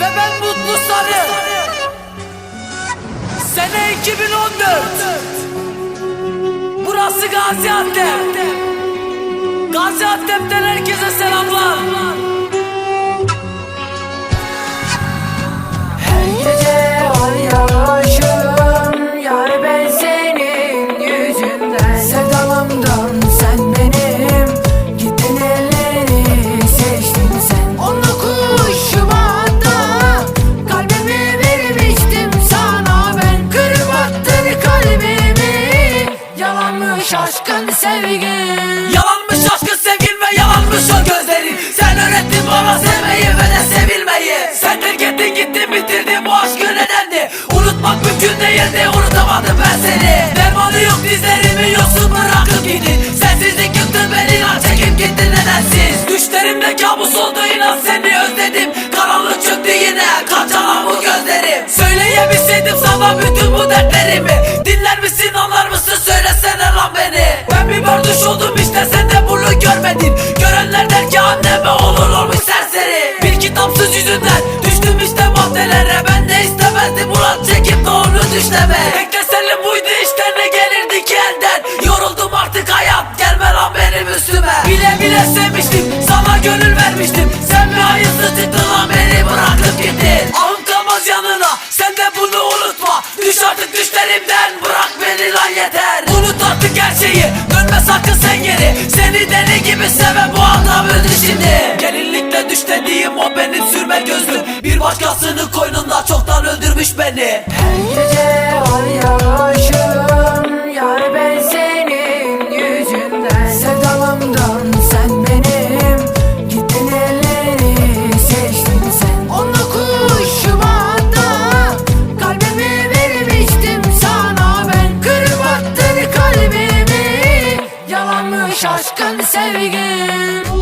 ben Mutlu Sarı. Sene 2014 Burası Gaziantep. Gaziantep'ten herkese selamlar Aşkın sevgin. Yalanmış aşkın sevgin ve yalanmış o gözlerin Sen öğrettin bana sevmeyi ve de sevilmeyi. Sen terk ettin gittin bitirdin bu aşkı nedendi? Unutmak mümkün değildi unutamadım ben seni. Dermanı yok dizlerimi yoksun bırakıp gittin Sensizlik yıktı beni lan çekip gittin nedensiz. Düşlerimde kabus oldu inan seni özledim. Karanlık çöktü yine kaçalan bu gözlerim. Söyleyebilseydim sana bütün bu dertlerimi. Dinler misin anlar maddelere Ben de istemezdim ulan çekip onu düşleme. Tek tesellim buydu işte ne gelirdi ki elden? Yoruldum artık hayat gelme lan benim üstüme. Bile bile sevmiştim sana gönül vermiştim. Sen mi hayırsız çıktın lan beni bırakıp gittin. Ahım kalmaz yanına sen de bunu unutma. Düş artık düşlerimden bırak beni lan yeter. Unut artık her şeyi dönme sakın sen geri. Seni deli gibi seven bu adam öldü şimdi Gelinlikle düş dediğim o benim sürme gözlüm. Bir başkasının koynunda öldürmüş beni. Her gece uyuyorum Yar ben senin yüzünden. Sevdalımdan sen benim Gittin elleri seçtin sen. 19 Şubat'ta Kalbimi vermiştim sana. Ben Kırıp attın kalbimi. Yalanmış aşkın sevgin